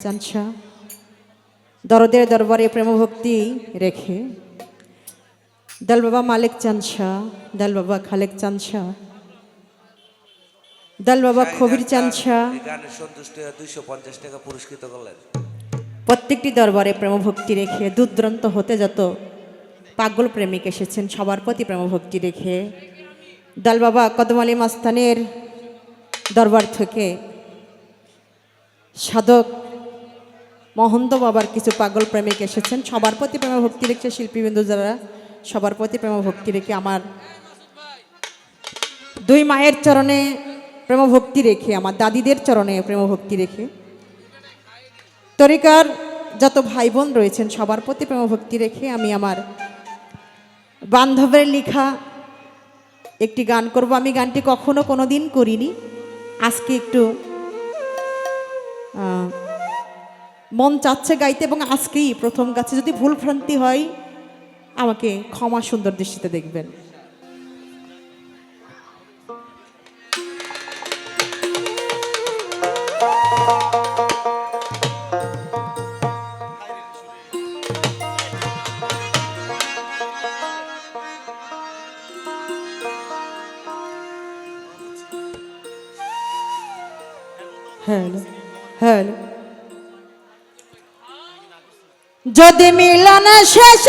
চানসা দরদের দরবারে প্রেমভক্তি রেখে দল বাবা মালিক চানসা দল বাবা খালেক চানসা দল বাবা খবির চানসা দুইশো পঞ্চাশ টাকা পুরস্কৃত করলেন। প্রত্যেকটি দরবারে প্রেমভক্তি রেখে দুর্দ্রান্ত হতে যত পাগল প্রেমিক এসেছেন সবার প্রতি প্রেমভক্তি রেখে দল বাবা কদম আলী মাস্তানের দরবার থেকে সাধক মহন্ত বাবার কিছু পাগল প্রেমিক এসেছেন। সবার প্রতি প্রেমভক্তি রেখে শিল্পীবৃন্দ যারা, সবার প্রতি প্রেমভক্তি রেখে আমার দুই মায়ের চরণে প্রেম ভক্তি রেখে, আমার দাদিদের চরণে প্রেম ভক্তি রেখে, তরিকার যত ভাই বোন রয়েছেন, সবার প্রতি প্রেম ভক্তি রেখে আমি আমার বান্ধবের লেখা একটি গান করব। আমি গানটি কখনো কোনো দিন করিনি। আজকে একটু মন চাচ্ছে গাইতে এবং আজকেই প্রথম গাছে যদি ভুল ভ্রান্তি হয়, আমাকে ক্ষমা সুন্দর দৃষ্টিতে দেখবেন। Hello hello. যদি মিলন শেষ।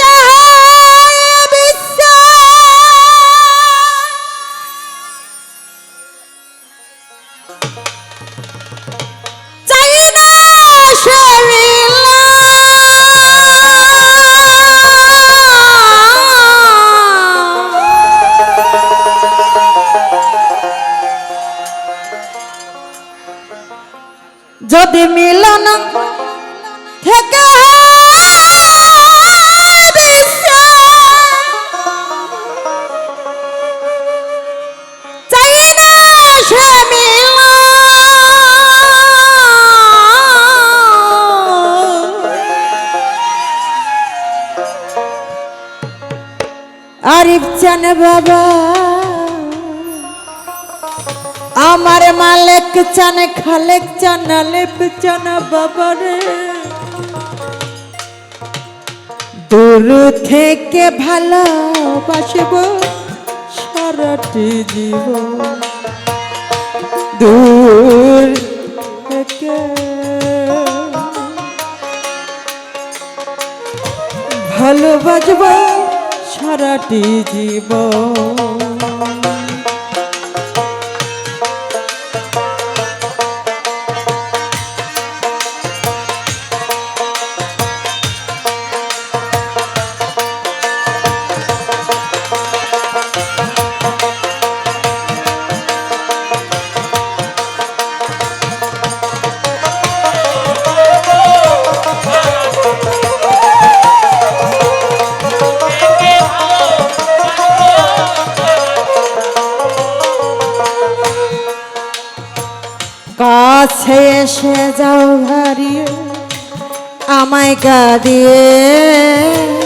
যদি মিলন চান বাবা, আমার মালিক চান, খালেক চান, আলেপ চান বাবারে দূর থেকে ভালোবাসব, সারাটি জীবন। দূর থেকে ভালোবাসব সারাটি জীবন। কাছে এসে যাও হারিয়ে আমায় কাঁদিয়ে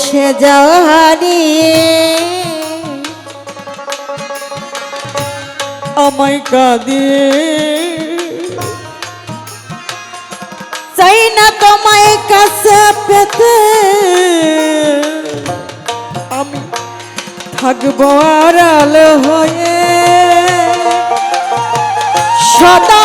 কাছে এসে যাওয়ারি আমায় কাঁদিয়ে চাই না তোমায় কাছে পেতে। আমি থাকব আড়াল হয়ে। সদা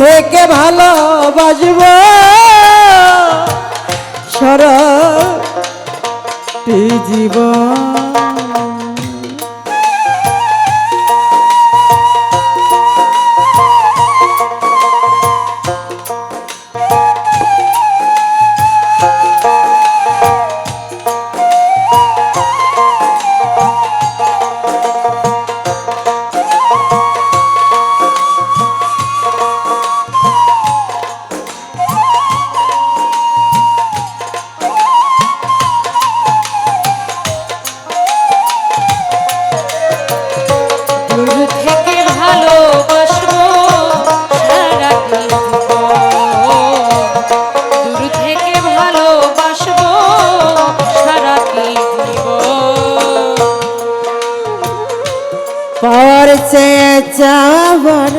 থেকে ভালোবাসব। সর জীবন। চেয়ে চাওয়ার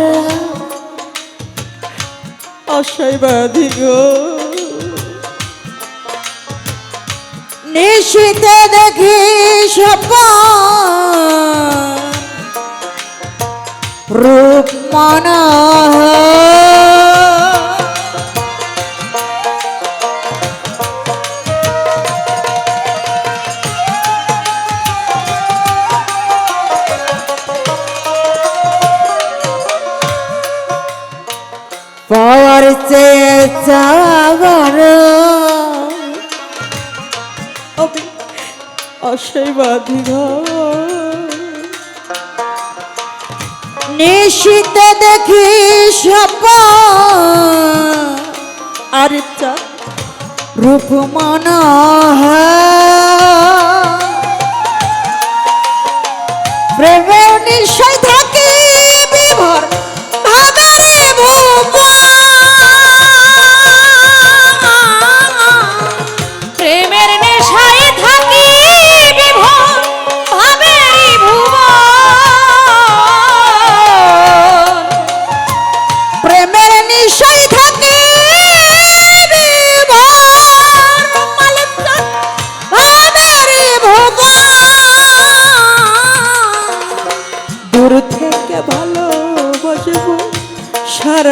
অসৈবাধি গো। নিশিতে দেখি সপন রূপ পাওয়ার চেয়ে চাওয়ার অসৈবাধি নিশিতে দেখি সপ আর চা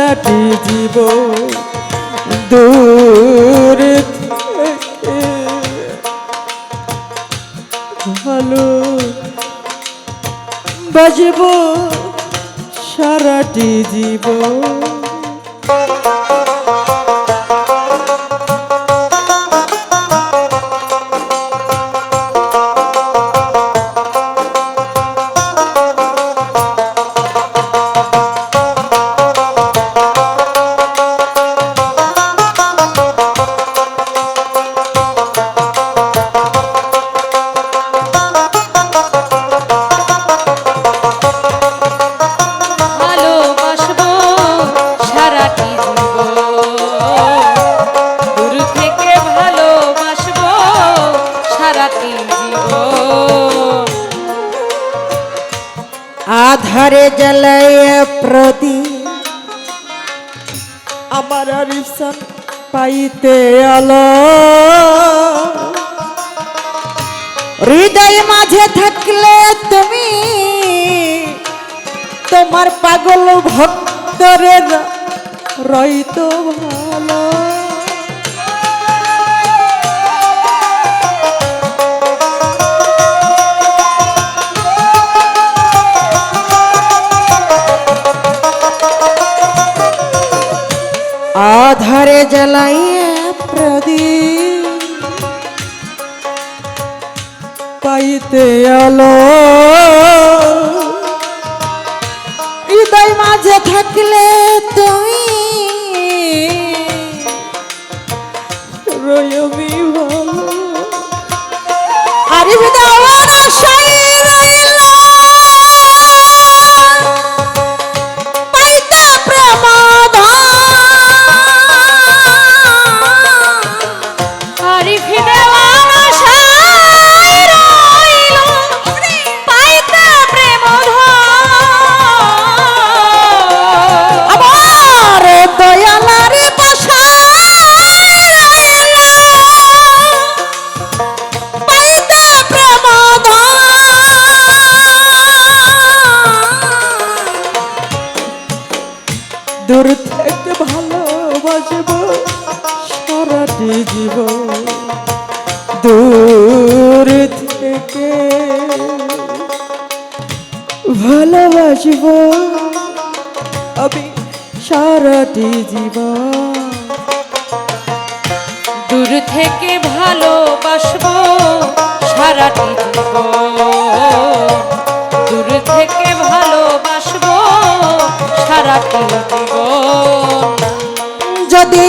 সারাটি জীব দূর ভালো বাজব সারাটি জীবন। আধারে জ্বালায় প্রদীপ। আমার রিপসন পাইতে আলো। হৃদয় মাঝে থাকলে তুমি তোমার পাগল ভক্তরের রইতো ভালো। আধারে জ্বালাইয়া প্রদীপ। পাইতে আলো। হৃদয় মাঝে থাকলে তুমি ভালোবাসবো। আমি সারাটি জীবন দূর থেকে ভালোবাসবো সারাটি জীবন। দূর থেকে ভালোবাসবো সারাটি জীবন। যদি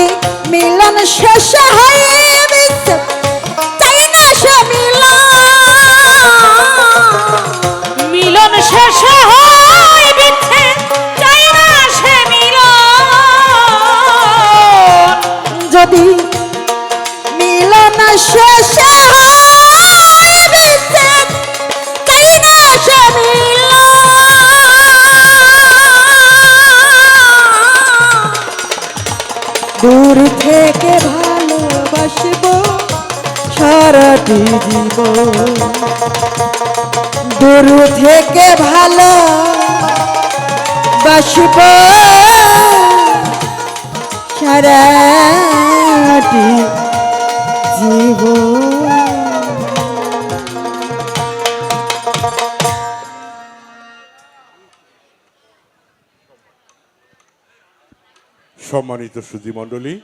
মিলন শেষ হয় দূর থেকে ভালোবাসবো সারাটি জীবন। দূর থেকে ভালো বাসব সারাটি সম্মানিত সুধী মণ্ডলী